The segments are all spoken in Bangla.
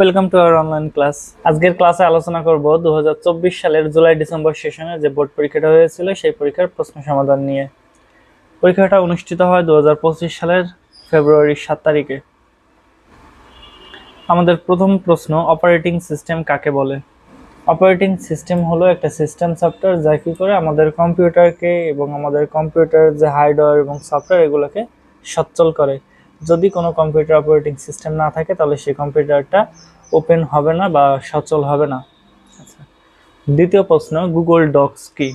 Welcome to our online class আজকের ক্লাসে আলোচনা করব দু হাজার চব্বিশ সালের জুলাই ডিসেম্বর সেশনে যে বোর্ড পরীক্ষাটা হয়েছিল সেই পরীক্ষার প্রশ্ন সমাধান নিয়ে। পরীক্ষাটা অনুষ্ঠিত হয় দু হাজার পঁচিশ সালের ফেব্রুয়ারির সাত তারিখে। আমাদের প্রথম প্রশ্ন অপারেটিং সিস্টেম কাকে বলে? অপারেটিং সিস্টেম হলো একটা সিস্টেম সফটওয়্যার যা কি করে আমাদের কম্পিউটারকে এবং আমাদের কম্পিউটার যে হার্ডওয়্যার এবং সফটওয়্যার এগুলোকে সচ্ছল করে। যদি কোনো কম্পিউটার অপারেটিং সিস্টেম না থাকে, তাহলে সেই কম্পিউটারটা ওপেন হবে না বা সচল হবে না। আচ্ছা দ্বিতীয় প্রশ্ন গুগল ডক্স কি?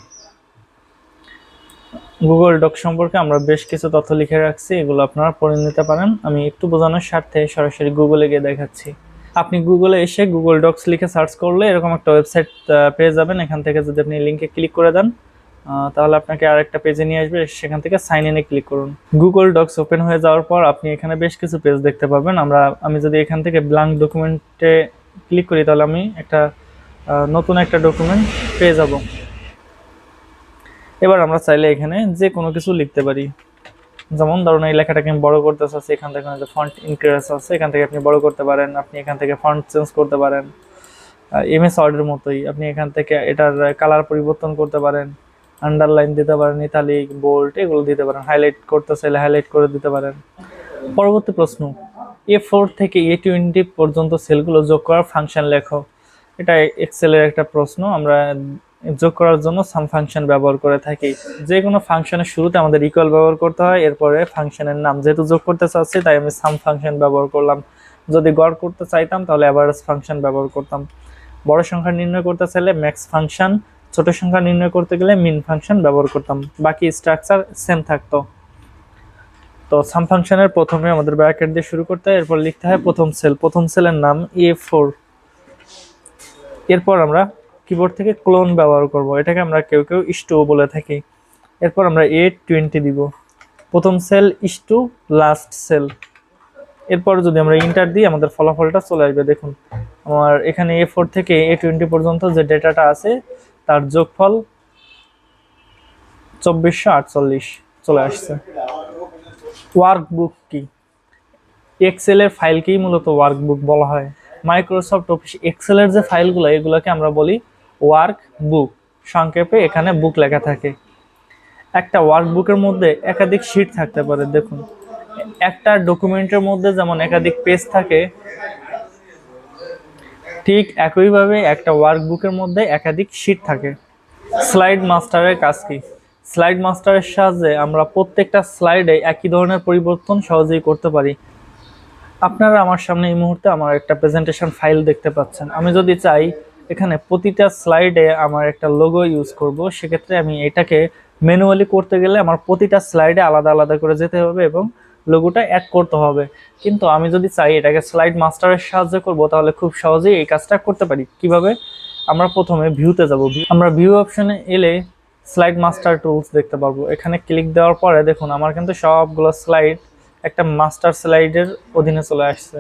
গুগল ডক সম্পর্কে আমরা বেশ কিছু তথ্য লিখে রাখছি, এগুলো আপনারা পড়ে নিতে পারেন। আমি একটু বোঝানোর স্বার্থে সরাসরি গুগলে গিয়ে দেখাচ্ছি। আপনি গুগলে এসে গুগল ডক্স লিখে সার্চ করলে এরকম একটা ওয়েবসাইট পেয়ে যাবেন। এখান থেকে যদি আপনি লিঙ্কে ক্লিক করে দেন তাহলে আপনাকে আরেকটা পেজে নিয়ে আসবে, সেখান থেকে সাইন ইনে ক্লিক করুন। গুগল ডক্স ওপেন হয়ে যাওয়ার পর আপনি এখানে বেশ কিছু পেজ দেখতে পাবেন আমরা, আমি যদি এখান থেকে ব্ল্যাঙ্ক ডকুমেন্টে ক্লিক করি, তাহলে আমি একটা নতুন একটা ডকুমেন্ট পেয়ে যাব। এবার আমরা চাইলে এখানে যে কোনো কিছু লিখতে পারি। যেমন ধরুন, এই লেখাটাকে আমি বড় করতে চাচ্ছি, এখান থেকে যে ফন্ট ইনক্রিজ আছে, এখান থেকে আপনি বড় করতে পারেন, আপনি এখান থেকে ফন্ট চেঞ্জ করতে পারেন। এমএস ওয়ার্ডের মতোই আপনি এখান থেকে এটার কালার পরিবর্তন করতে পারেন। আন্ডারলাইন দিতে পারেন ইতালিক বোল্ড এগুলো দিতে পারেন হাইলাইট করতে চাইলে হাইলাইট করে দিতে পারেন। পরবর্তী প্রশ্ন এ ফোর থেকে এ টোয়েন্টি পর্যন্ত সেলগুলো যোগ করার ফাংশন লেখো। এটা এক্সেলের একটা প্রশ্ন, আমরা যোগ করার জন্য সাম ফাংশন ব্যবহার করে থাকি। যে কোনো ফাংশনের শুরুতে আমাদের ইকুয়াল ব্যবহার করতে হয়, এরপরে ফাংশনের নাম যেহেতু যোগ করতে চাচ্ছি, তাই আমি সাম ফাংশন ব্যবহার করলাম। যদি গড় করতে চাইতাম, তাহলে অ্যাভারেজ ফাংশন ব্যবহার করতাম। বড় সংখ্যা নির্ণয় করতে চাইলে ম্যাক্স ফাংশন ছোট সংখ্যা নির্ণয় করতে গেলে মিন ফাংশন ব্যবহার করতাম। বাকি স্ট্রাকচার সেম থাকতো। তো সাম ফাংশনের প্রথমে আমাদের ব্র্যাকেট দিয়ে শুরু করতে হয়, এরপর লিখতে হয় প্রথম সেল প্রথম সেলের নাম এ ফোর এরপর আমরা কিবোর্ড থেকে ক্লোন ব্যবহার করব। এটাকে আমরা কেউ কেউ ইস্টু বলে থাকি। এরপর আমরা এ টোয়েন্টি দিব। প্রথম সেল ইস্টু লাস্ট সেল এরপর যদি আমরা ইন্টার দিই, আমাদের ফলাফলটা চলে আসবে। দেখুন, আমার এখানে এ ফোর থেকে এ টোয়েন্টি পর্যন্ত যে ডেটাটা আছে তার যোগফল চব্বিশশো আটচল্লিশ চলে আসছে। ওয়ার্কবুক কি? এক্সেলের ফাইলকেই মূলত ওয়ার্কবুক বলা হয়? মাইক্রোসফট অফিস এক্সেলের যে ফাইলগুলো এগুলোকে আমরা বলি ওয়ার্ক বুক সংক্ষেপে এখানে বুক লেখা থাকে। একটা ওয়ার্কবুকের মধ্যে একাধিক শিট থাকতে পারে, দেখুন। একটা ডকুমেন্টের মধ্যে যেমন একাধিক পেজ থাকে ঠিক একইভাবে একটা ওয়ার্কবুকের মধ্যে একাধিক শিট থাকে। স্লাইড মাস্টারের কাজ কি? স্লাইড মাস্টারের সাহায্যে আমরা প্রত্যেকটা স্লাইডে একই ধরনের পরিবর্তন সহজেই করতে পারি। আপনারা আমার সামনে এই মুহূর্তে আমার একটা প্রেজেন্টেশন ফাইল দেখতে পাচ্ছেন। আমি যদি চাই, এখানে প্রতিটা স্লাইডে আমার একটা লোগো ইউজ করব, সেক্ষেত্রে আমি এটাকে ম্যানুয়ালি করতে গেলে আমার প্রতিটা স্লাইডে আলাদা আলাদা করে যেতে হবে এবং লোগোটা অ্যাড করতে হবে। কিন্তু আমি যদি চাই এটাকে স্লাইড মাস্টারের সাহায্যে করব, তাহলে খুব সহজেই এই কাজটা করতে পারি। কীভাবে? আমরা প্রথমে ভিউতে যাব। আমরা ভিউ অপশনে এলে স্লাইড মাস্টার টুলস দেখতে পারব। এখানে ক্লিক দেওয়ার পরে দেখুন, আমার কিন্তু সবগুলো স্লাইড একটা মাস্টার স্লাইডের অধীনে চলে আসছে।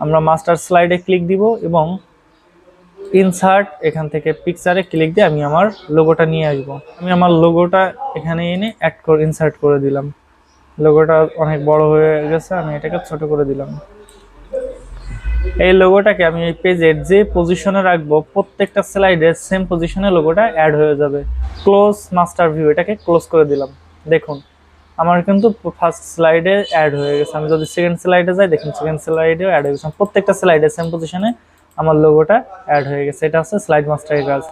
আমরা মাস্টার স্লাইডে ক্লিক দিব এবং ইনসার্ট এখান থেকে পিকচারে ক্লিক দিয়ে আমি আমার লোগোটা নিয়ে আসব। আমি আমার লোগোটা এখানে এনে অ্যাড করে ইনসার্ট করে দিলাম। লোগোটা অনেক বড় হয়ে গেছে, আমি এটাকে ছোট করে দিলাম। এই লোগোটাকে আমি এই পেজের যে পজিশনে রাখব, প্রত্যেকটা স্লাইডের সেম পজিশনে লোগোটা অ্যাড হয়ে যাবে। ক্লোজ মাস্টার ভিউ এটাকে ক্লোজ করে দিলাম। দেখুন, আমার কিন্তু ফার্স্ট স্লাইডে অ্যাড হয়ে গেছে। আমি যদি সেকেন্ড স্লাইডে যাই, দেখুন সেকেন্ড স্লাইডেও অ্যাড হয়ে গেছে। প্রত্যেকটা স্লাইডে সেম পজিশনে আমার লোগোটা অ্যাড হয়ে গেছে। এটা হচ্ছে স্লাইড মাস্টারের কাজ।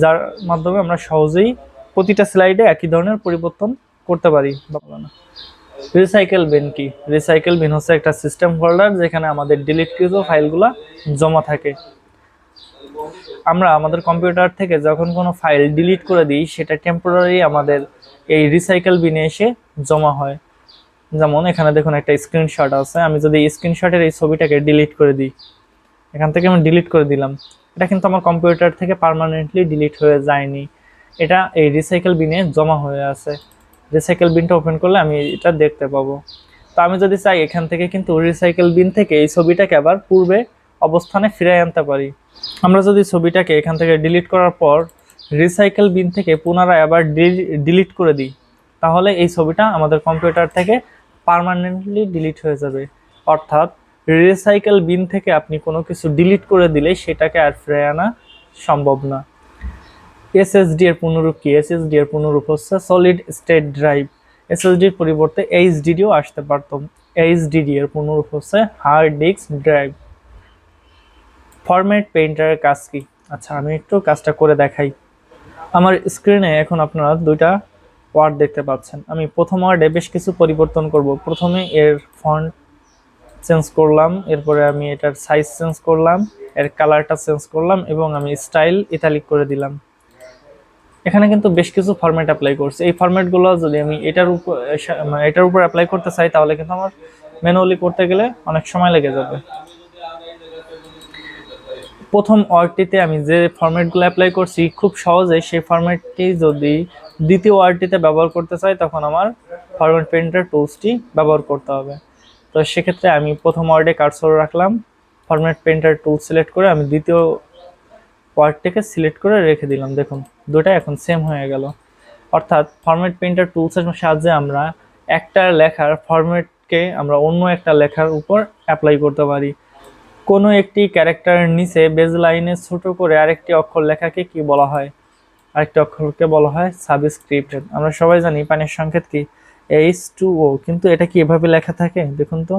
যার মাধ্যমে আমরা সহজেই প্রতিটা স্লাইডে একই ধরনের পরিবর্তন করতে পারি। রিসাইকেল বিন কি? রিসাইকেল বিন হচ্ছে একটা সিস্টেম ফোল্ডার যেখানে আমাদের ডিলিট ডিলিটকৃত ফাইলগুলো জমা থাকে। আমরা আমাদের কম্পিউটার থেকে যখন কোনো ফাইল ডিলিট করে দিই, সেটা টেম্পোরারি আমাদের এই রিসাইকেল বিনে এসে জমা হয়। যেমন এখানে দেখুন একটা স্ক্রিনশট আছে, আমি যদি স্ক্রিনশটের এই ছবিটাকে ডিলিট করে দিই, এখান থেকে আমি ডিলিট করে দিলাম। এটা কিন্তু আমার কম্পিউটার থেকে পার্মানেন্টলি ডিলিট হয়ে যায়নি। এটা এই রিসাইকেল বিনে জমা হয়ে আছে। রিসাইকেল বিনটা ওপেন করলে আমি এটা দেখতে পাবো। তো আমি যদি চাই এখান থেকে কিন্তু রিসাইকেল বিন থেকে এই ছবিটাকে আবার পূর্বে অবস্থানে ফিরে আনতে পারি। আমরা যদি ছবিটাকে এখান থেকে ডিলিট করার পর রিসাইকেল বিন থেকে পুনরায় আবার ডিলিট করে দিই, তাহলে এই ছবিটা আমাদের কম্পিউটার থেকে পার্মানেন্টলি ডিলিট হয়ে যাবে। অর্থাৎ রিসাইকেল বিন থেকে আপনি কোনো কিছু ডিলিট করে দিলে সেটাকে আর ফিরে আনা সম্ভব না। এসএসডি এর পুনরূপ কি? এসএসডি এর পুনরূপ হচ্ছে সলিড স্টেট ড্রাইভ এসএসডির পরিবর্তে এইচডিডিও আসতে পারত। এইচডিডি এর পুনরূপ হচ্ছে হার্ড ডিস্ক ড্রাইভ ফরম্যাট পেইন্টারের কাজ কি? আচ্ছা আমি একটু কাজটা করে দেখাই। আমার স্ক্রিনে এখন আপনারা দুইটা ওয়ার্ড দেখতে পাচ্ছেন। আমি প্রথম ওয়ার্ডে বেশ কিছু পরিবর্তন করব। প্রথমে এর ফন্ট চেঞ্জ করলাম, এরপরে আমি এটার সাইজ চেঞ্জ করলাম, এর কালারটা চেঞ্জ করলাম এবং আমি স্টাইল ইতালিক করে দিলাম। এখানে কিন্তু বেশ কিছু ফরম্যাট অ্যাপ্লাই করছে। এই ফরম্যাটগুলো যদি আমি এটার উপর এটার উপর অ্যাপ্লাই করতে চাই, তাহলে কিন্তু আমার ম্যানুয়ালি করতে গেলে অনেক সময় লেগে যাবে। প্রথম ওয়ার্ডটিতে আমি যে ফরম্যাটগুলো অ্যাপ্লাই করছি, খুব সহজে সেই ফরম্যাটটি যদি দ্বিতীয় ওয়ার্ডটিতে ব্যবহার করতে চাই, তখন আমার ফরম্যাট পেন্টার টুলসটি ব্যবহার করতে হবে। তো সেক্ষেত্রে আমি প্রথম ওয়ার্ডে কার্সর রাখলাম ফরম্যাট পেন্টার টুল সিলেক্ট করে আমি দ্বিতীয় ওয়ার্ডটিকে সিলেক্ট করে রেখে দিলাম। দেখুন দুটা এখন সেম হয়ে গেল। অর্থাৎ ফরম্যাট প্রিন্টার টুলসের সাহায্যে আমরা একটা লেখার ফরম্যাটকে আমরা অন্য একটা লেখার উপর অ্যাপ্লাই করতে পারি। কোনো একটি ক্যারেক্টারের নিচে বেজ লাইনে ছোট করে আরেকটি অক্ষর লেখাকে কি বলা হয়? আরেকটি অক্ষরকে বলা হয় সাবস্ক্রিপ্ট আমরা সবাই জানি পানির সংকেত কি? এইচ টু ও কিন্তু এটা কি এভাবে লেখা থাকে? দেখুন তো।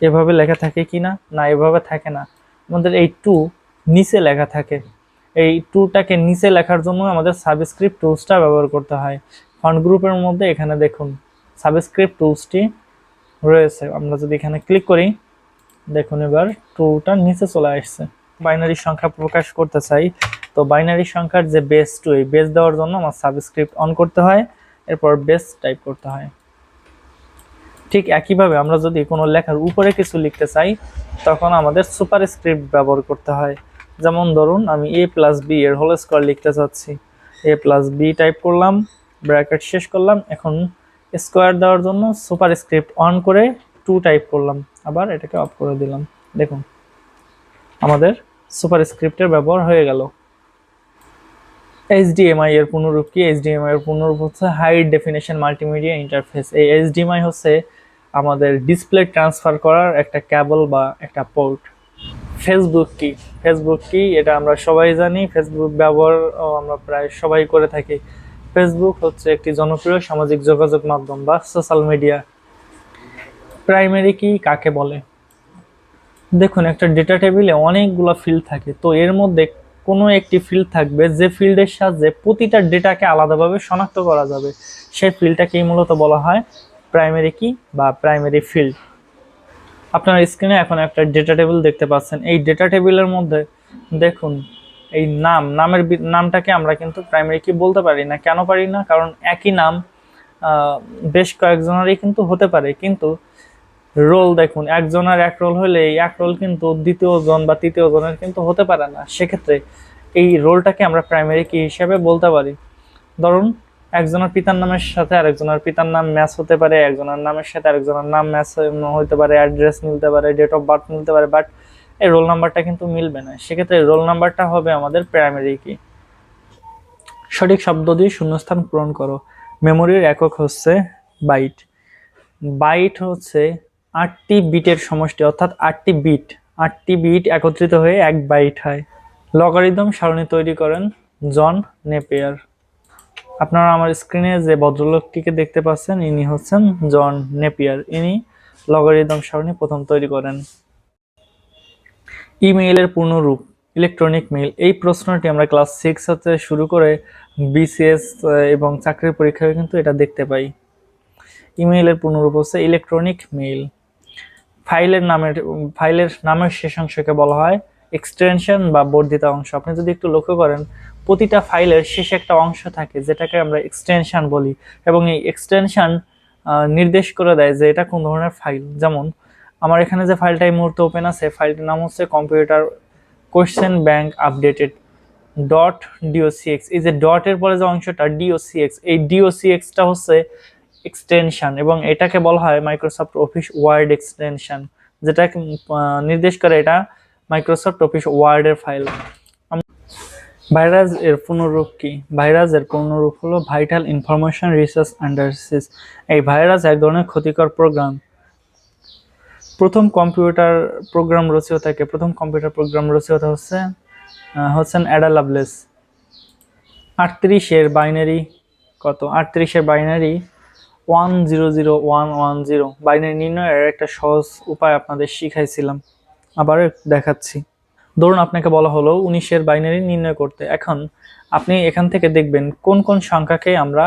এভাবে লেখা থাকে কি না? না, এভাবে থাকে না। আমাদের এই টু নিচে লেখা থাকে। এই টুটাকে নিচে লেখার জন্য আমাদের সাবস্ক্রিপ্ট টুলসটা ব্যবহার করতে হয়। ফন্ট গ্রুপের মধ্যে এখানে দেখুন সাবস্ক্রিপ্ট টুলসটি রয়েছে। আমরা যদি এখানে ক্লিক করি, দেখুন এবার টুটা নিচে চলে আসছে। বাইনারি সংখ্যা প্রকাশ করতে চাই, তো বাইনারি সংখ্যার যে বেস টু এই বেস দেওয়ার জন্য আমার সাবস্ক্রিপ্ট অন করতে হয়, এরপর বেস টাইপ করতে হয়। ঠিক একইভাবে আমরা যদি কোনো লেখার উপরে কিছু লিখতে চাই, তখন আমাদের সুপার স্ক্রিপ্ট ব্যবহার করতে হয়। যেমন ধরুন, আমি এ প্লাস বি এর হোল স্কোয়ার লিখতে চাচ্ছি। এ প্লাস বি টাইপ করলাম ব্র্যাকেট শেষ করলাম, এখন স্কোয়ার দেওয়ার জন্য সুপার স্ক্রিপ্ট অন করে টু টাইপ করলাম। আবার এটাকে অফ করে দিলাম। দেখুন, আমাদের সুপার স্ক্রিপ্টের ব্যবহার হয়ে গেল। এইচডিএমআই এর পুনরূপ কি? এইচডিএমআই এর পুনরূপ হচ্ছে হাই ডেফিনেশন মাল্টিমিডিয়া ইন্টারফেস এই এইচডিএমআই হচ্ছে আমাদের ডিসপ্লে ট্রান্সফার করার একটা ক্যাবল বা একটা পোর্ট ফেসবুক কি? ফেসবুক কি? এটা আমরা সবাই জানি। ফেসবুক ব্যবহার আমরা প্রায় সবাই করে থাকি। ফেসবুক হচ্ছে একটি জনপ্রিয় সামাজিক যোগাযোগ মাধ্যম বা সোশ্যাল মিডিয়া প্রাইমারি কি? কাকে বলে? দেখুন, একটা ডেটা টেবিলে অনেকগুলো ফিল্ড থাকে। তো এর মধ্যে কোনো একটি ফিল্ড থাকবে যে ফিল্ডের সাহায্যে প্রতিটা ডেটাকে আলাদাভাবে শনাক্ত করা যাবে। সেই ফিল্ডটাকেই মূলত বলা হয় প্রাইমারি কি বা প্রাইমারি ফিল্ড আপনার স্ক্রিনে এখন একটা ডেটা টেবিল দেখতে পাচ্ছেন। এই ডেটা টেবিলের মধ্যে দেখুন, এই নাম, নামের নামটাকে আমরা কিন্তু প্রাইমারি কি বলতে পারি না, কেন পারি না? কারণ একই নাম বেশ কয়েকজনেরই কিন্তু হতে পারে। কিন্তু রোল দেখুন একজনের এক রোল হলে এই এক রোল কিন্তু দ্বিতীয় জন বা তৃতীয় জনের কিন্তু হতে পারে না। সেক্ষেত্রে এই রোলটাকে আমরা প্রাইমারি কি হিসাবে বলতে পারি? ধরুন একজনের পিতার নামের সাথে আরেকজনের পিতার নাম ম্যাচ হতে পারে, একজনের নামের সাথে আরেকজনের নাম ম্যাচ হতে পারে অ্যাড্রেস মিলতে পারে ডেট অফ বার্থ মিলতে পারে বাট এই রোল নাম্বারটা কিন্তু মিলবে না। সেক্ষেত্রে রোল নাম্বারটা হবে আমাদের প্রাইমারি কি সঠিক শব্দ দিয়ে শূন্যস্থান পূরণ করো। মেমোরির একক হচ্ছে বাইট বাইট হচ্ছে আটটি বিটের সমষ্টি, অর্থাৎ আটটি বিট। আটটি বিট একত্রিত হয়ে এক বাইট হয়। লগারিদম সারণী তৈরি করেন জন নেপিয়ার। আপনারা আমার স্ক্রিনে যে ভদ্রলোকটিকে দেখতে পাচ্ছেন, ইনি হচ্ছেন জন নেপিয়ার। ইনি লগারিদম সারণী প্রথম তৈরি করেন। ইমেইলের পূর্ণরূপ ইলেকট্রনিক মেইল এই প্রশ্নটি আমরা ক্লাস সিক্স হতে শুরু করে বিসিএস এবং চাকরির পরীক্ষায় কিন্তু এটা দেখতে পাই। ইমেইলের পূর্ণরূপ হচ্ছে ইলেকট্রনিক মেইল ফাইলের নামের ফাইলের নামের শেষ অংশকে বলা হয় এক্সটেনশন বা বর্ধিত অংশ। আপনি যদি একটু লক্ষ্য করেন প্রতিটা ফাইলের শেষে একটা অংশ থাকে, যেটাকে আমরা এক্সটেনশন বলি। এবং এই এক্সটেনশন নির্দেশ করে দেয় যে এটা কোন ধরনের ফাইল। যেমন, আমার এখানে যে ফাইলটা এই মুহূর্তে ওপেন আছে, ফাইলটির নাম হচ্ছে computer question bank updated dot DOCX এই যে ডটের পরে যে অংশটা ডিওসিএক্স এই ডিওসিএক্সটা হচ্ছে এক্সটেনশান এবং এটাকে বলা হয় মাইক্রোসফট অফিস ওয়ার্ড এক্সটেনশন যেটা নির্দেশ করে এটা মাইক্রোসফট অফিস ওয়ার্ডের ফাইল ভাইরাস এর পুনরূপ কি? ভাইরাস এর পুনরূপ হলো ভাইটাল ইনফরমেশন রিসার্চ অ্যান্ডারসিস। এই ভাইরাস এক ধরনের ক্ষতিকর প্রোগ্রাম। প্রথম কম্পিউটার প্রোগ্রাম রচয়িতাকে প্রথম কম্পিউটার প্রোগ্রাম রচয়িতা হচ্ছে হচ্ছেন অ্যাডা লাভলেস। আটত্রিশের বাইনারি কত? আটত্রিশের binary one zero zero one one zero. Binary নির্ণয়ের একটা সহজ উপায় আপনাদের শিখাইছিলাম। আবার দেখাচ্ছি। ধরুন আপনাকে বলা হলো উনিশের বাইনারি নির্ণয় করতে। এখন আপনি এখান থেকে দেখবেন কোন কোন সংখ্যাকে আমরা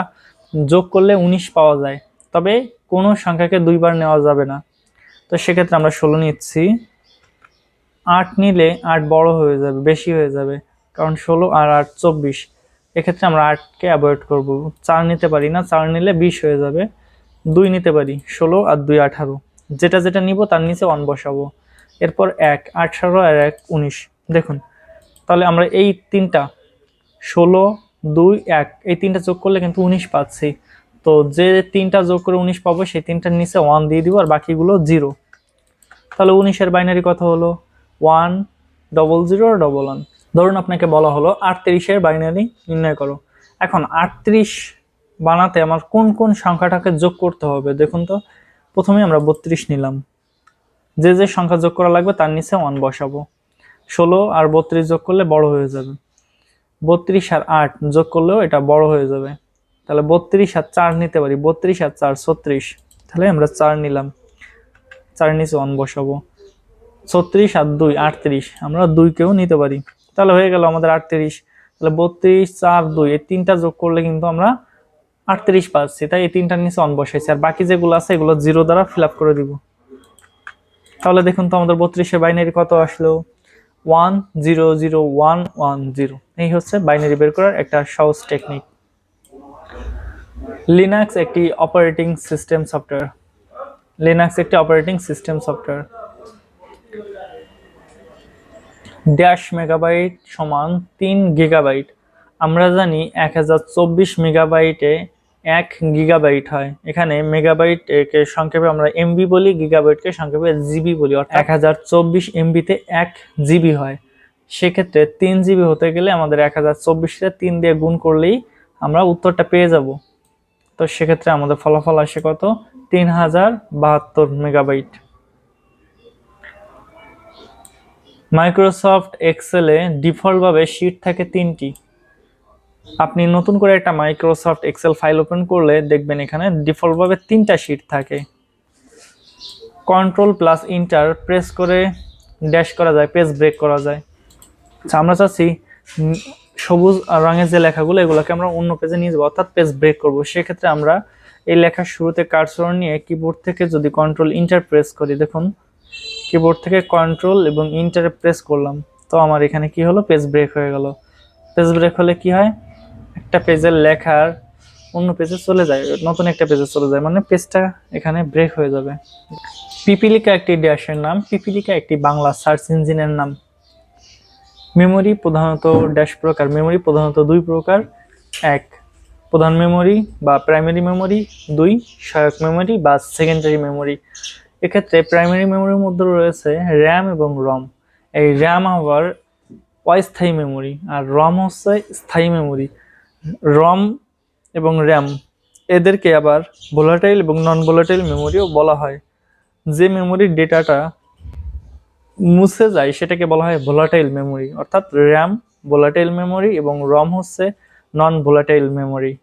যোগ করলে উনিশ পাওয়া যায়। তবে কোনো সংখ্যাকে দুইবার নেওয়া যাবে না। তো সেক্ষেত্রে আমরা ষোলো নিচ্ছি। আট নিলে আট বড় হয়ে যাবে, বেশি হয়ে যাবে। কারণ ষোলো আর আট চব্বিশ। এক্ষেত্রে আমরা আটকে অ্যাভয়েড করব। চার নিতে পারি না, চার নিলে বিশ হয়ে যাবে। দুই নিতে পারি, ষোলো আর দুই আঠারো। যেটা যেটা নিব তার নিচে ওয়ান বসাবো। এরপর এক, আঠারো আর এক, উনিশ। দেখুন, তাহলে আমরা এই তিনটা, ষোলো, দুই, এক, এই তিনটা যোগ করলে কিন্তু উনিশ পাচ্ছি। তো যে তিনটা যোগ করে উনিশ পাবো, সেই তিনটার নিচে ওয়ান দিয়ে দিব, আর বাকিগুলো জিরো তাহলে উনিশের বাইনারি কথা হলো? One double zero double one ধরুন আপনাকে বলা হলো, আটত্রিশের বাইনারি নির্ণয় করো। এখন আটত্রিশ বানাতে আমার কোন কোন সংখ্যাটাকে যোগ করতে হবে? দেখুন তো, প্রথমে আমরা বত্রিশ নিলাম। যে যে সংখ্যা যোগ করা লাগবে তার নিচে ওয়ান বসাবো। ষোলো আর বত্রিশ যোগ করলে বড় হয়ে যাবে। বত্রিশ আর আট যোগ করলেও এটা বড় হয়ে যাবে। তাহলে বত্রিশ আর চার নিতে পারি। বত্রিশ আর চার, ছত্রিশ। তাহলে আমরা চার নিলাম। চার নিচে ওয়ান বসাবো। ছত্রিশ আর দুই, আটত্রিশ। আমরা দুইকেও নিতে পারি। তাহলে হয়ে গেল আমাদের আটত্রিশ। তাহলে বত্রিশ, চার, দুই, এই তিনটা যোগ করলে কিন্তু আমরা আটত্রিশ পাচ্ছি। তাই এই তিনটার নিচে অন বসাইছি। আর বাকি যেগুলো আছে এগুলো জিরো দ্বারা ফিল আপ করে দিব। তাহলে দেখুন তো আমাদের বত্রিশে বাইনারি কত আসলো? One zero zero one one zero. এই হচ্ছে বাইনারি বের করার একটা সহজ টেকনিক লিনাক্স একটি অপারেটিং সিস্টেম সফটওয়্যার লিনাক্স একটি operating system software dash megabyte সমান তিন গিগাবাইট আমরা জানি এক হাজার চব্বিশ মেগাবাইটে এক গিগাবাইট হয়। এখানে মেগাবাইট কে সংক্ষেপে আমরা এমবি বলি গিগাবাইটকে সংক্ষেপে জিবি বলি, অর্থাৎ এক হাজার চব্বিশ এমবিতে এক জিবি হয়। সেক্ষেত্রে তিন জিবি হতে গেলে আমাদের এক হাজার চব্বিশটা তিন দিয়ে গুণ করলেই আমরা উত্তরটা পেয়ে যাব। তো সেক্ষেত্রে আমাদের ফলাফল আসে কত? তিন হাজার বাহাত্তর মেগাবাইট মাইক্রোসফট এক্সেলে ডিফল্টভাবে শিট থাকে তিনটি। আপনি নতুন করে একটা মাইক্রোসফট এক্সেল ফাইল ওপেন করলে দেখবেন এখানে ডিফল্টভাবে তিনটা শিট থাকে। কন্ট্রোল প্লাস ইন্টার প্রেস করে ড্যাশ করা যায় পেজ ব্রেক করা যায়। আচ্ছা, আমরা চাচ্ছি সবুজ রঙের যে লেখাগুলো এগুলোকে আমরা অন্য পেজে নিয়ে যাব অর্থাৎ পেজ ব্রেক করব। সেক্ষেত্রে আমরা এই লেখার শুরুতে কার্সর নিয়ে কিবোর্ড থেকে যদি কন্ট্রোল ইন্টার প্রেস করি দেখুন কিবোর্ড থেকে কন্ট্রোল এবং ইন্টারে প্রেস করলাম। তো আমার এখানে কি হলো? পেজ ব্রেক হয়ে গেল। পেজ ব্রেক হলে কি হয়? একটা পেজের লেখার অন্য পেজে চলে যায়, নতুন একটা পেজে চলে যায় মানে পেজটা এখানে ব্রেক হয়ে যাবে। পিপিলিকা একটি ড্যাশের নাম, পিপিলিকা একটি বাংলা সার্চ ইঞ্জিনের নাম। মেমোরি প্রধানত ড্যাশ প্রকার, মেমোরি প্রধানত দুই প্রকার। এক, প্রধান মেমোরি বা প্রাইমারি মেমোরি, দুই, সহায়ক মেমোরি বা সেকেন্ডারি মেমোরি। এক্ষেত্রে প্রাইমারি মেমোরির মধ্যে রয়েছে র্যাম এবং রম। এই র্যাম আবার অস্থায়ী মেমোরি, আর রম হচ্ছে স্থায়ী মেমরি। রম এবং র্যাম। এদেরকে আবার ভোলাটাইল এবং নন ভোলাটাইল মেমরিও বলা হয়। যে মেমরির ডেটাটা মুছে যায়, সেটাকে বলা হয় ভোলাটাইল মেমরি। অর্থাৎ র্যাম, ভোলাটাইল মেমরি এবং রম হচ্ছে নন ভোলাটাইল মেমরি।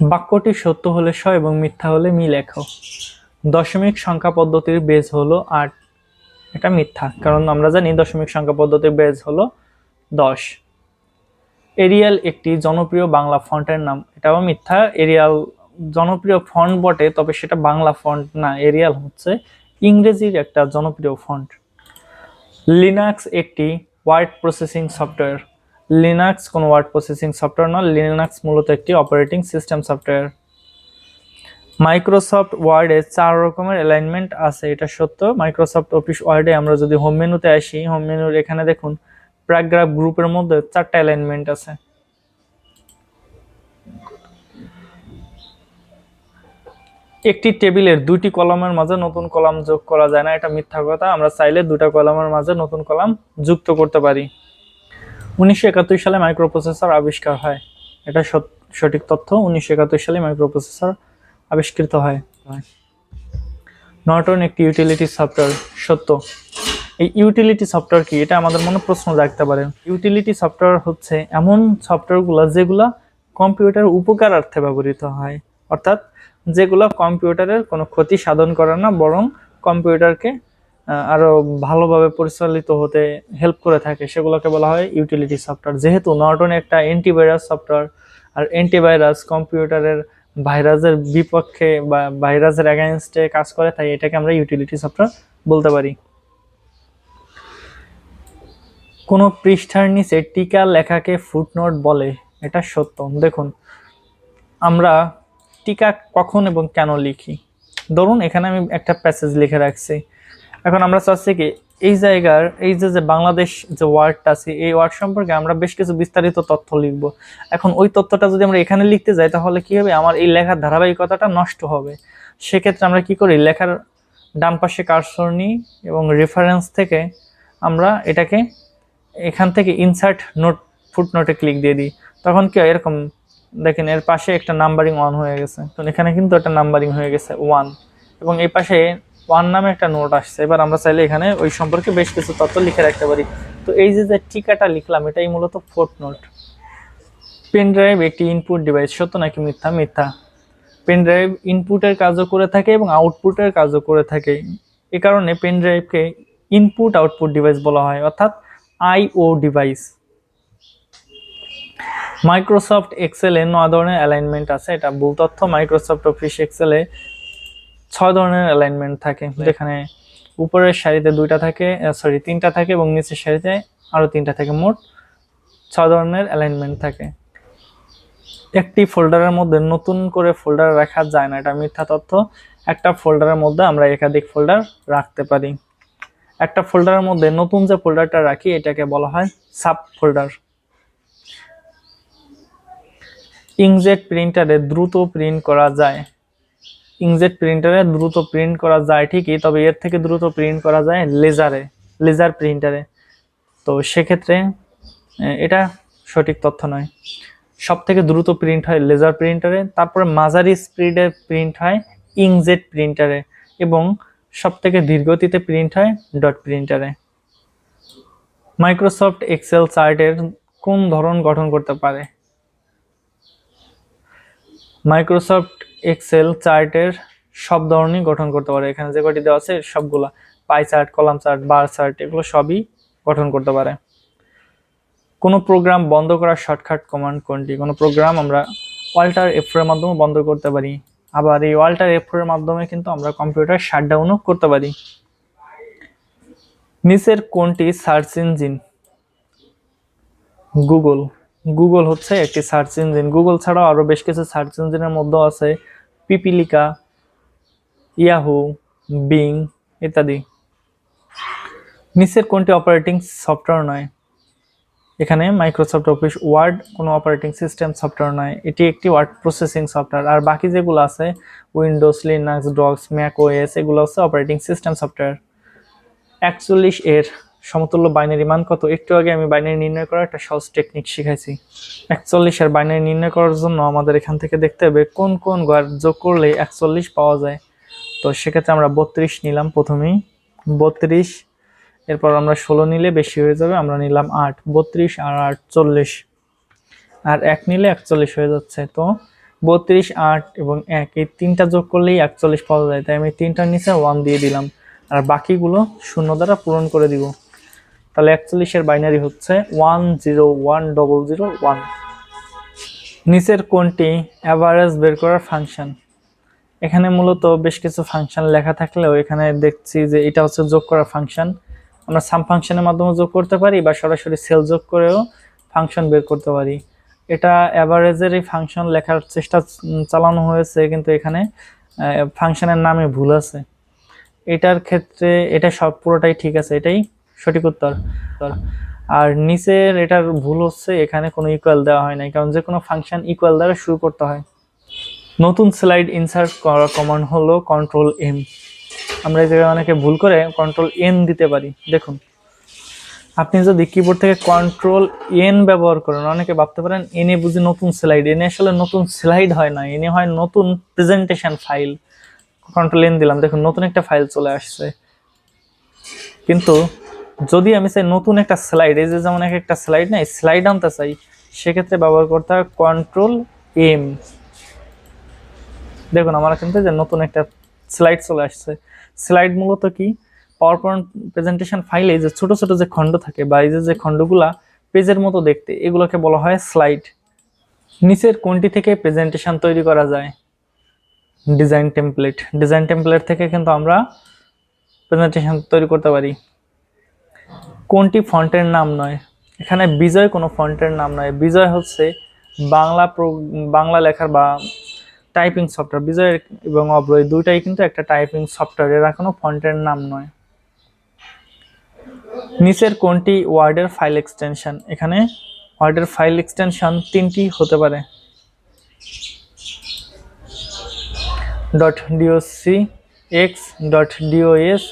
বাক্যটি সত্য হলে স এবং মিথ্যা হলে মি লেখো। দশমিক সংখ্যা পদ্ধতির বেজ হলো আট। এটা মিথ্যা, কারণ আমরা জানি দশমিক সংখ্যা পদ্ধতির বেজ হলো দশ। এরিয়াল একটি জনপ্রিয় বাংলা ফন্টের নাম। এটাও মিথ্যা। এরিয়াল জনপ্রিয় ফন্ট বটে, তবে সেটা বাংলা ফন্ট না, এরিয়াল হচ্ছে ইংরেজির একটা জনপ্রিয় ফন্ট। লিনাক্স একটি ওয়ার্ড প্রসেসিং সফটওয়্যার। লিনাক্স কোনো ওয়ার্ড প্রসেসিং সফটওয়্যার নয়, লিনাক্স মূলত একটি অপারেটিং সিস্টেম সফটওয়্যার। মাইক্রোসফট ওয়ার্ডে চার রকমের অ্যালাইনমেন্ট আছে, এটা সত্য। মাইক্রোসফট অফিস ওয়ার্ডে আমরা যদি হোম মেনুতে আসি, হোম মেনুর এখানে দেখুন প্যারাগ্রাফ গ্রুপের মধ্যে চারটা অ্যালাইনমেন্ট আছে। একটি টেবিলের দুইটি কলামের মাঝে নতুন কলাম যোগ করা যায় না, এটা মিথ্যা কথা। আমরা চাইলে দুটা কলামের মাঝে নতুন কলাম যুক্ত করতে পারি। উনিশশো একাত্তর সালে মাইক্রোপ্রসেসর আবিষ্কার হয়। এটা সঠিক তথ্য, উনিশশো একাত্তর সালে মাইক্রোপ্রসেসর আবিষ্কৃত হয়। নর্টন একটি ইউটিলিটি সফটওয়্যার সত্য। এই ইউটিলিটি সফটওয়্যার কি? এটা আমাদের মনে প্রশ্ন জাগতে পারে। ইউটিলিটি সফটওয়্যার হচ্ছে এমন সফটওয়্যারগুলো যেগুলো কম্পিউটারের উপকারার্থে ব্যবহৃত হয়। অর্থাৎ যেগুলো কম্পিউটারের কোনো ক্ষতি সাধন করে না, বরং কম্পিউটারকে আরও ভালোভাবে পরিচালিত হতে হেল্প করে থাকে। সেগুলোকে বলা হয় ইউটিলিটি সফটওয়্যার যেহেতু নর্টন একটা অ্যান্টিভাইরাস সফটওয়্যার আর অ্যান্টিভাইরাস কম্পিউটারের ভাইরাসের বিপক্ষে বা ভাইরাসের অ্যাগেনস্টে কাজ করে, তাই এটাকে আমরা ইউটিলিটি সফটওয়্যার বলতে পারি। কোনো পৃষ্ঠার নিচে টিকা লেখাকে ফুটনোট বলে। এটা সত্য। দেখুন, আমরা টিকা কখন এবং কেন লিখি? ধরুন, এখানে আমি একটা প্যাসেজ লিখে রাখছি। এখন আমরা চাচ্ছি কি, এই জায়গার, এই যে যে বাংলাদেশ যে ওয়ার্ডটা আছে, এই ওয়ার্ড সম্পর্কে আমরা বেশ কিছু বিস্তারিত তথ্য লিখব। এখন ওই তথ্যটা যদি আমরা এখানে লিখতে যাই, তাহলে কি হবে? আমার এই লেখার ধারাবাহিকতাটা নষ্ট হবে। সেক্ষেত্রে আমরা কি করি? লেখার ডান পাশে কার্সর নিই এবং রেফারেন্স থেকে আমরা এটাকে এখান থেকে ইনসার্ট নোট ফুটনোটে ক্লিক দিয়ে দিই। তখন কি হয়, এরকম দেখেন, এর পাশে একটা নাম্বারিং ওয়ান হয়ে গেছে। তো এখানে কিন্তু একটা নাম্বারিং হয়ে গেছে ওয়ান এবং এই পাশে ওয়ান নামে একটা নোট আসছে। এবার আমরা চাইলে এখানে ওই সম্পর্কে বেশ কিছু তথ্য লিখে রাখতে পারি। তো এই যে যে টিকাটা লিখলাম, এটাই মূলত ফোর্ট নোট পেন ড্রাইভ একটি ইনপুট ডিভাইস সত্য নাকি মিথ্যা? মিথ্যা। পেন ড্রাইভ ইনপুটের কাজও করে থাকে এবং আউটপুটের কাজও করে থাকে। এ কারণে পেন ড্রাইভকে ইনপুট আউটপুট ডিভাইস বলা হয়। অর্থাৎ আইও ডিভাইস মাইক্রোসফট এক্সেলে নয় ধরনের অ্যালাইনমেন্ট আছে এটা ভুল তথ্য। মাইক্রোসফট অফিস এক্সেলে ছয় ধরনের অ্যালাইনমেন্ট থাকে যেখানে উপরের সারিতে দুইটা থাকে সরি তিনটা থাকে এবং নিচের সারিতে আরও তিনটা থাকে মোট ছয় ধরনের অ্যালাইনমেন্ট থাকে। একটি ফোল্ডারের মধ্যে নতুন করে ফোল্ডার রাখা যায় না এটা মিথ্যা তথ্য। একটা ফোল্ডারের মধ্যে আমরা একাধিক ফোল্ডার রাখতে পারি। একটা ফোল্ডারের মধ্যে নতুন যে ফোল্ডারটা রাখি, এটাকে বলা হয় সাব ফোল্ডার। ইংজেট প্রিন্টারে দ্রুত প্রিন্ট করা যায়। ইংজেট প্রিন্টারে দ্রুত প্রিন্ট করা যায় ঠিকই, তবে এর থেকে দ্রুত প্রিন্ট করা যায় লেজারে, লেজার প্রিন্টারে। তো সেক্ষেত্রে এটা সঠিক তথ্য নয়। সব থেকে দ্রুত প্রিন্ট হয় লেজার প্রিন্টারে, তারপরে মাঝারি স্পিডে প্রিন্ট হয় ইংজেট প্রিন্টারে। এবং সব থেকে ধীরগতিতে প্রিন্ট হয় ডট প্রিন্টারে মাইক্রোসফট এক্সেল চার্টের কোন ধরন গঠন করতে পারে? মাইক্রোসফট এক্সেল চার্টের সব ধরনই গঠন করতে পারে। এখানে যে কয়টি দেওয়া আছে, সবগুলা। Pie chart column chart bar chart এগুলো সবই গঠন করতে পারে। কোনো প্রোগ্রাম বন্ধ করার শর্টকাট কমান্ড কোনটি? কোনো প্রোগ্রাম আমরা ওয়াল্টার এফ এর মাধ্যমে বন্ধ করতে পারি। আবার এই ওয়াল্টার এফ এর মাধ্যমে কিন্তু আমরা কম্পিউটার শাটডাউনও করতে পারি। নিচের কোনটি সার্চ ইঞ্জিন গুগল গুগল হচ্ছে একটি সার্চ ইঞ্জিন গুগল ছাড়াও আরও বেশ কিছু সার্চ ইঞ্জিনের মধ্যেও আছে। পিপিলিকা ইয়াহু বিং ইত্যাদি। নিচের কোনটি অপারেটিং সফটওয়্যার নয়? এখানে মাইক্রোসফট অফিস ওয়ার্ড কোনো অপারেটিং সিস্টেম সফটওয়্যার নয় এটি একটি ওয়ার্ড প্রসেসিং সফটওয়্যার আর বাকি যেগুলো আছে Windows Linux DOS Mac OS এগুলো হচ্ছে অপারেটিং সিস্টেম সফটওয়্যার একচল্লিশ এর সমতুল্য বাইনারি মান কত? একটু আগে আমি বাইনারি নির্ণয় করার একটা সহজ টেকনিক শিখাইছি। একচল্লিশের বাইনারি নির্ণয় করার জন্য আমাদের এখান থেকে দেখতে হবে কোন কোন ঘর যোগ করলে একচল্লিশ পাওয়া যায়। তো সেক্ষেত্রে আমরা বত্রিশ নিলাম প্রথমেই। বত্রিশ এরপর আমরা ষোলো নিলে বেশি হয়ে যাবে, আমরা নিলাম আট, বত্রিশ আর আট, চল্লিশ। আর এক নিলে একচল্লিশ হয়ে যাচ্ছে, তো বত্রিশ, আট এবং এক, এই তিনটা যোগ করলেই একচল্লিশ পাওয়া যায়, তাই আমি তিনটার নিচে ওয়ান দিয়ে দিলাম। আর বাকিগুলো শূন্য দ্বারা পূরণ করে দিব। তাহলে একচল্লিশের বাইনারি হচ্ছে one zero one double zero one নিচের কোনটি? অ্যাভারেজ বের করার ফাংশন এখানে মূলত বেশ কিছু ফাংশন লেখা থাকলেও এখানে দেখছি যে এটা হচ্ছে যোগ করার ফাংশন আমরা সাম ফাংশনের মাধ্যমে যোগ করতে পারি বা সরাসরি সেল যোগ করেও ফাংশন বের করতে পারি। এটা অ্যাভারেজের এই ফাংশন লেখার চেষ্টা চালানো হয়েছে, কিন্তু এখানে ফাংশনের নামে ভুল আছে। এটার ক্ষেত্রে এটা সব পুরোটাই ঠিক আছে, এটাই সঠিক উত্তর। আর নিচের এটার ভুল হচ্ছে, এখানে কোনো ইকুয়াল দেওয়া হয় নাই, কারণ যে কোনো ফাংশন ইকুয়াল দ্বারা শুরু করতে হয়। নতুন স্লাইড ইনসার্ট করা কমান্ড হলো কন্ট্রোল এম আমরা এই জায়গায় অনেকে ভুল করে কন্ট্রোল এন দিতে পারি। দেখুন, আপনি যদি কিবোর্ড থেকে কন্ট্রোল এন ব্যবহার করেন, অনেকে ভাবতে পারেন এনে বুঝি নতুন স্লাইড এনে আসলে নতুন স্লাইড হয় না এনে হয় নতুন প্রেজেন্টেশন ফাইল কন্ট্রোল এন দিলাম, দেখুন নতুন একটা ফাইল চলে আসছে। কিন্তু যদি আমি চাই নতুন একটা স্লাইড এই যে যেমন এক একটা স্লাইড নাই স্লাইড আনতে চাই, সেক্ষেত্রে ব্যবহার করতে হয় কন্ট্রোল এম দেখুন, আমার কিন্তু যে নতুন একটা স্লাইড চলে আসছে। স্লাইড মূলত কি? পাওয়ার পয়েন্ট প্রেজেন্টেশন ফাইলে যে ছোট ছোট যে খণ্ড থাকে বা এই যে খণ্ডগুলা পেজের মতো দেখতে, এগুলোকে বলা হয় স্লাইড নিচের কোনটি থেকে প্রেজেন্টেশন তৈরি করা যায়? ডিজাইন টেমপ্লেট ডিজাইন টেমপ্লেট থেকে কিন্তু আমরা প্রেজেন্টেশন তৈরি করতে পারি। কোনটি ফন্টের নাম নয়? এখানে বিজয় কোনো ফন্টের নাম নয়। বিজয় হচ্ছে বাংলা বাংলা লেখার বা টাইপিং সফটওয়্যার বিজয় এবং অব্র এই দুইটাই কিন্তু একটা টাইপিং সফটওয়্যার এরা কোনো ফন্টের নাম নয়। নিচের কোনটি ওয়ার্ডের ফাইল এক্সটেনশন এখানে ওয়ার্ডের ফাইল এক্সটেনশন তিনটি হতে পারে। Dot DOC X dot DOS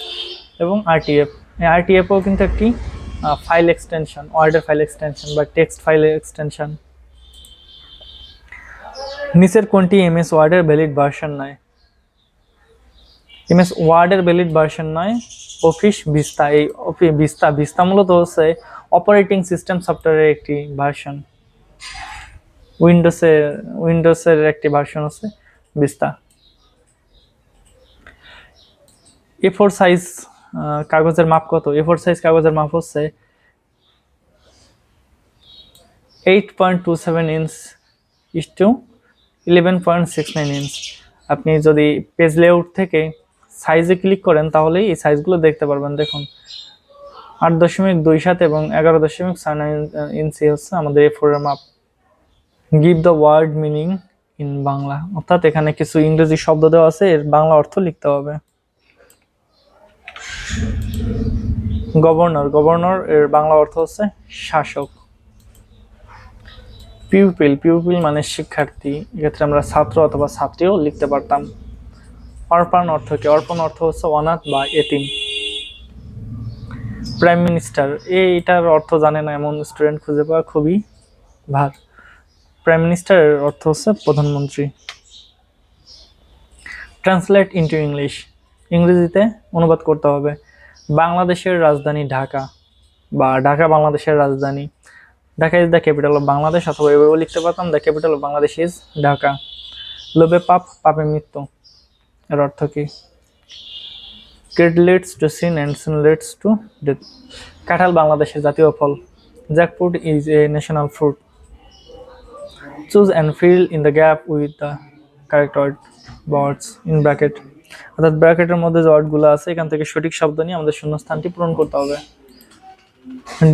এবং আরটিএফ আরটিএফও কিন্তু একটি ফাইল এক্সটেনশন ওয়ার্ডের ফাইল এক্সটেনশন বা টেক্সট ফাইল এক্সটেনশন নিচের কোনটি এমএস ওয়ার্ডের ভ্যালিড ভার্সন নয়? এমএস ওয়ার্ডের ভ্যালিড ভার্সন নয় অফিস ভিস্তা এই অফিস ভিস্তা ভিস্তা মূলত হচ্ছে অপারেটিং সিস্টেম সফটওয়্যারের একটি ভার্সন উইন্ডোজের উইন্ডোজের একটি ভার্সন হচ্ছে ভিস্তা এ ফোর সাইজ কাগজের মাপ কত? এ ফোর সাইজ কাগজের মাপ হচ্ছে eight point two seven inch is to eleven point six nine inch আপনি যদি পেজ লেআউট থেকে সাইজে ক্লিক করেন, তাহলেই এই সাইজগুলো দেখতে পারবেন। দেখুন, আট দশমিক দুই সাত এবং এগারো দশমিক ছয় নাইন ইঞ্চি হচ্ছে আমাদের এ ফোরের মাপ। Give the word meaning in Bangla. অর্থাৎ এখানে কিছু ইংরেজি শব্দ দেওয়া আছে, এর বাংলা অর্থ লিখতে হবে। গভর্নর। গভর্নর, এর বাংলা অর্থ হচ্ছে শাসক। পিউপিল পিউপিল মানে শিক্ষার্থী। এক্ষেত্রে আমরা ছাত্র অথবা ছাত্রীও লিখতে পারতাম। অর্পণ অর্থ কি? অর্পণ অর্থ হচ্ছে অনাথ বা এতিম। প্রাইম মিনিস্টার এইটার অর্থ জানে না, এমন স্টুডেন্ট খুঁজে পাওয়া খুবই ভার। প্রাইম মিনিস্টারের অর্থ হচ্ছে প্রধানমন্ত্রী। ট্রান্সলেট ইন্টু ইংলিশ ইংরেজিতে অনুবাদ করতে হবে। বাংলাদেশের রাজধানী ঢাকা বা ঢাকা বাংলাদেশের রাজধানী। Dhaka is the capital of Bangladesh অথবা এভাবেও লিখতে পারতাম the capital of Bangladesh is Dhaka লোভে পাপ, পাপে মৃত্যু। এর অর্থ কি? Greed leads to sin and sin leads to death কাঁঠাল বাংলাদেশের জাতীয় ফল। Jackfruit is a national fruit choose and fill in the gap with the correct word words in bracket অর্থাৎ ব্র্যাকেটের মধ্যে যে ওয়ার্ডগুলো আছে, এখান থেকে সঠিক শব্দ নিয়ে আমাদের শূন্যস্থানটি পূরণ করতে হবে।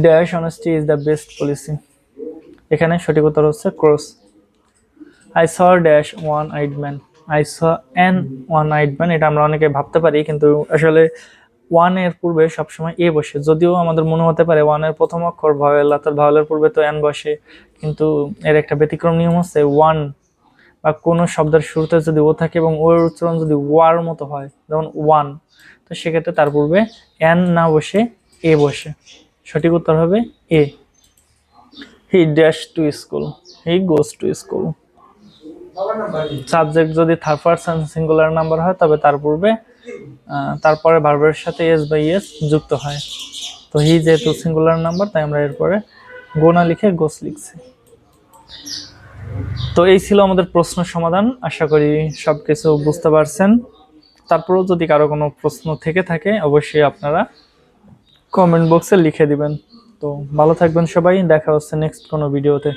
Dash honesty is the best policy এখানে সঠিক উত্তর হচ্ছে cross I saw dash one eyed man I saw an one eyed man এটা আমরা অনেকে ভাবতে পারি, কিন্তু আসলে ওয়ানের পূর্বে সবসময় এ বসে। যদিও আমাদের মনে হতে পারে ওয়ানের প্রথম অক্ষর ভাওয়েল অর্থাৎ ভাওয়েলের পূর্বে তো এন বসে, কিন্তু এর একটা ব্যতিক্রম নিয়ম হচ্ছে ওয়ান বা কোনো শব্দের শুরুতে যদি ও থাকে এবং ওর উচ্চারণ যদি ওয়ার মতো হয়, যেমন ওয়ান তো সেক্ষেত্রে তার পূর্বে এন না বসে, এ বসে। সঠিক উত্তর হবে a he dash to school he goes to school subject যদি থার্ড পার্সন সিঙ্গুলার নাম্বার হয়, তবে তার পূর্বে তারপরে ভার্বের সাথে এস বাই এস যুক্ত হয়। তো হি যেহেতু সিঙ্গুলার নাম্বার তাই আমরা এরপরে গোনা লিখে গোস লিখছি। তো এই ছিল আমাদের প্রশ্ন সমাধান। আশা করি সব কিছু বুঝতে পারছেন। তারপরেও যদি কারও কোনো প্রশ্ন থেকে থাকে, অবশ্যই আপনারা কমেন্ট বক্সে লিখে দিবেন। তো ভালো থাকবেন সবাই দেখা হচ্ছে নেক্সট কোনো ভিডিওতে